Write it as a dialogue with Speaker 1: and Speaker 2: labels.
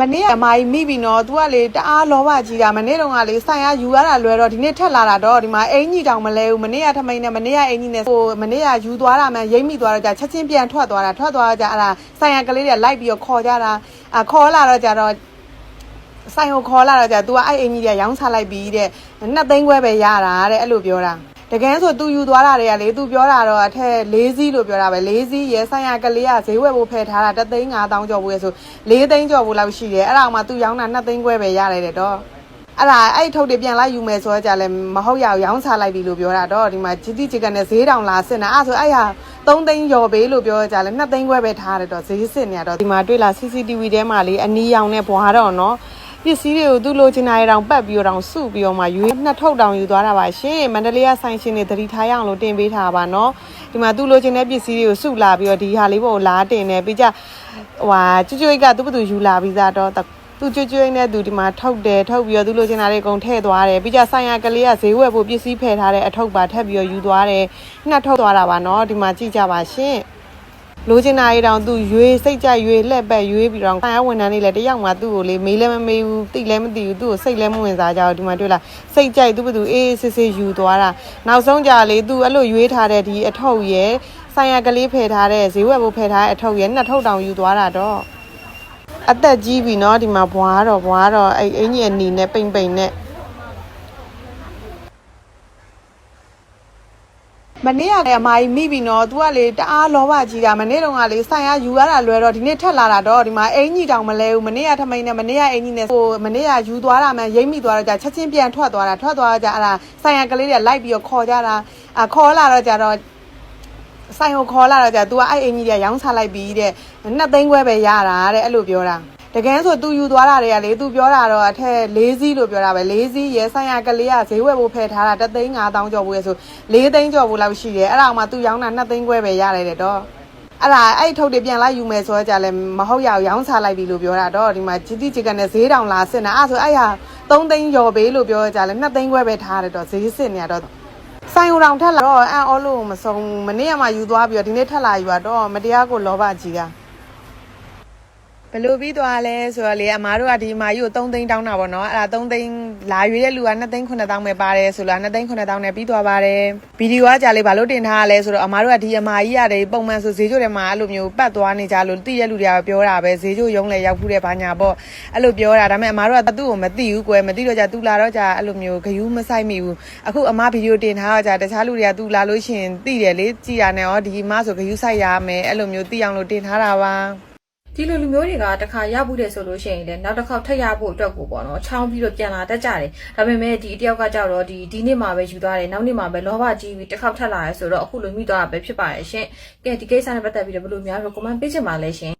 Speaker 1: မနေ့ကအမကြီးမိပြီနော် तू ကလေတအားလောဘကြီးတာမနေ့တုန်းကလေဆိုင်ရယူရတာလွယ်တော့ဒီနေ့ထက်လာတာတော့ဒီမှာအင်ကြီးတောင်မလဲဘူးမနေ့ကထမိန်နဲ့မနေ့ကအင်ကြီးနဲ့ဟိုမနေ့ကယူသွားတာမှရိမ့်မိသွားတော့ကြာချက်ချင်းပြန်ထွက်သွားတာထွက်သွားတော့ကြာအဲ့ဒါဆိုင်ရကလေးတွေကလိုက်ပြီးတော့ခေါ်ကြတာအခေါ်လာတော့ကြာတော့ဆိုင်ကိုခေါ်လာတော့ကြာ तू ကအဲ့အင်ကြီးတွေကရောင်းချလိုက်ပြီးတဲ့နှစ်သိန်းခွဲပဲရတာတဲ့အဲ့လိုပြောတာ တကယ်ဆိုသူယူသွားတာတွေကလေသူပြောတာတော့အထက်၄စီးလို့ပြောတာပဲ၄စီးရဲဆိုင်ရကလေးကဈေးဝယ်ဖို့ဖယ်ထားတာတသိန်း5000ကျော်ဘူးလေဆို၄သိန်းကျော်ဘူးလောက်ရှိတယ်အဲ့ဒါမှသူရောင်းတာ2သိန်းခွဲပဲရတယ်တဲ့တော့အဲ့ဒါအဲ့ထုတ်တွေပြန်လိုက်ယူမယ်ဆိုတော့ကြလဲမဟုတ်ရအောင်ရောင်းချလိုက်ပြီလို့ပြောတာတော့ဒီမှာဂျီတီဂျီကန်နဲ့ဈေးတောင်လာစစ်နေအဲ့ဆိုအဲ့ဟာ3သိန်းရော်ပေးလို့ပြောကြလဲ2သိန်းခွဲပဲထားတယ်တော့ဈေးစစ်နေရတော့ဒီမှာတွေ့လာ CCTV ထဲမှာလေအနီးရောင်နဲ့ဘွားတော့နော် ပစ္စည်းတွေကိုသူ့လိုချင်တာတွေတောင်ပတ်ပြီးတော့တောင်စုပြီးတော့မှရွေးနှစ်ထုတ်တောင်ယူသွားတာပါရှင်မန္တလေးကဆိုင်ရှင်တွေသတိထားရအောင်လို့တင်ပေးထားပါနော်ဒီမှာသူ့လိုချင်တဲ့ပစ္စည်းတွေကိုစုလာပြီးတော့ဒီဟာလေးပေါ်လာတင်နေပြီးကြဟွာကျွတ်ကျွတ်ကသူ့ဘသူယူလာပြီးသားတော့သူကျွတ်ကျွတ်နဲ့သူဒီမှာထုတ်တယ်ထုတ်ပြီးတော့သူ့လိုချင်တာတွေအကုန်ထည့်သွားတယ်ပြီးကြဆိုင်ရကလေးကဈေးဝယ်ဖို့ပစ္စည်းဖယ်ထားတဲ့အထုပ်ပါထပ်ပြီးတော့ယူသွားတယ်နှစ်ထုတ်သွားတာပါနော်ဒီမှာကြည့်ကြပါရှင် လိုချင်တာတွေတောင်သူရွေးစိတ်ကြရွေးလက်ပတ်ရွေးပြီးတော့ဆိုင်ရဝန်ထမ်းတွေလည်းတယောက်မှသူ့ကိုလေမေးလည်းမမေးဘူးတိလည်းမတိဘူးသူ့ကိုစိတ်လည်းမဝင်စားကြဘူးဒီမှာတွေ့လားစိတ်ကြိုက်သူ့ဘသူအေးအေးဆေးဆေးယူသွားတာနောက်ဆုံးကြလေသူအဲ့လိုရွေးထားတဲ့ဒီအထုပ်ရယ်ဆိုင်ရကလေးဖယ်ထားတဲ့ဈေးဝယ်ဖို့ဖယ်ထားတဲ့အထုပ်ရယ်နှစ်ထုပ်တောင်ယူသွားတာတော့အသက်ကြီးပြီเนาะဒီမှာဘွားတော့ဘွားတော့အဲ့အင်ကြီးအနီနဲ့ပိန်ပိန်နဲ့ မနေ့ကလည်းအမကြီးမိပြီနော် तू ကလေတအားလောဘကြီးတာမနေ့တုန်းကလေဆိုင်ရယူရတာလွယ်တော့ဒီနေ့ထက်လာတာတော့ဒီမှာအင်ကြီးတောင်မလဲဘူးမနေ့ကထမိန်နဲ့မနေ့ကအင်ကြီးနဲ့ဟိုမနေ့ကယူသွားတာမှရိမ့်မိသွားတော့ကြာချက်ချင်းပြန်ထွက်သွားတာထွက်သွားတော့ကြာအဲ့ဒါဆိုင်ရကလေးတွေကလိုက်ပြီးတော့ခေါ်ကြတာအခေါ်လာတော့ကြာတော့ဆိုင်ကိုခေါ်လာတော့ကြာ तू ကအဲ့အင်ကြီးတွေကရောင်းချလိုက်ပြီးတဲ့နှစ်သိန်းခွဲပဲရတာတဲ့အဲ့လိုပြောတာတ ကယ်ဆိုသူယူသွားတာတွေကလေသူပြောတာတော့အထက်၄စီးလို့ပြောတာပဲ၄စီးရဲဆိုင်ရကလေးကဈေးဝယ်ဖို့ဖယ်ထားတာတသိန်း5000ကျော်ဘူးလေဆို၄သိန်းကျော်ဘူးလောက်ရှိတယ်အဲ့ဒါမှသူရောင်းတာ2သိန်းခွဲပဲရတယ်တဲ့တော့အဲ့ဒါအဲ့ထုတ်တွေပြန်လိုက်ယူမယ်ဆိုတော့ကြလဲမဟုတ်ရအောင်ရောင်းချလိုက်ပြီလို့ပြောတာတော့ဒီမှာဂျီတီချီကနဲ့ဈေးတောင်လာစစ်နေအဲ့ဆိုအဲ့ဟာ3သိန်းရော်ပေးလို့ပြောကြလဲ2သိန်းခွဲပဲထားတယ်တော့ဈေးစစ်နေရတော့ဆိုင်ဟိုတောင်ထက်လာတော့အန်အော်လို့မဆုံးမနေ့ကမှယူသွားပြီးတော့ဒီနေ့ထက်လာယူတော့မတရားကိုလောဘကြီးတာ ဘယ်လိုပြီးသွားလဲဆိုတော့လေအမားတို့ကဒီအမားကြီးကို3သိန်းတောင်းတာပေါ့နော်အဲ့ဒါ3သိန်းလာရွေးတဲ့လူက2သိန်း9000ပဲပါတယ်ဆိုတော့2သိန်း9000နဲ့ပြီးသွားပါတယ်ဗီဒီယိုကကြာလေဘာလို့တင်ထားရလဲဆိုတော့အမားတို့ကဒီအမားကြီးရတယ်ပုံမှန်ဆိုဈေးကျိုထဲမှာအဲ့လိုမျိုးပတ်သွားနေကြလို့တိရဲ့လူတွေကပြောတာပဲဈေးကျိုရုံးလေရောက်ဖူးတဲ့ဘာညာပေါ့အဲ့လိုပြောတာဒါပေမဲ့အမားတို့ကသူ့ကိုမသိဘူးကွယ်မသိတော့ကြာသူလာတော့ကြာအဲ့လိုမျိုးဂယူးမဆိုင်မိဘူးအခုအမားဗီဒီယိုတင်ထားတော့ကြာတခြားလူတွေကသူလာလို့ရှိရင်သိတယ်လေကြည်ရနဲ့ဩဒီအမားဆိုဂယူးဆိုင်ရမယ်အဲ့လိုမျိုးသိအောင်လို့တင်ထားတာပါ
Speaker 2: ဒီလိုလူမျိုးတွေကတစ်ခါရဖို့တယ်ဆိုလို့ရှိရင်လည်းနောက်တစ်ခေါက်ထပ်ရဖို့အတွက်ကိုပေါ့နော်ချောင်းပြီးတော့ပြန်လာတတ်ကြတယ်ဒါပေမဲ့ဒီအတယောက်ကကြောက်တော့ဒီဒီနေ့မှပဲယူသွားတယ်နောက်နေ့မှပဲလောဘကြီးပြီးတစ်ခေါက်ထပ်လာရဲဆိုတော့အခုလိုမိသွားတာပဲဖြစ်ပါရဲ့ရှင်ကဲဒီကိစ္စနဲ့ပတ်သက်ပြီးတော့ဘယ်လိုများလို့ comment ပေးချင်ပါလဲရှင်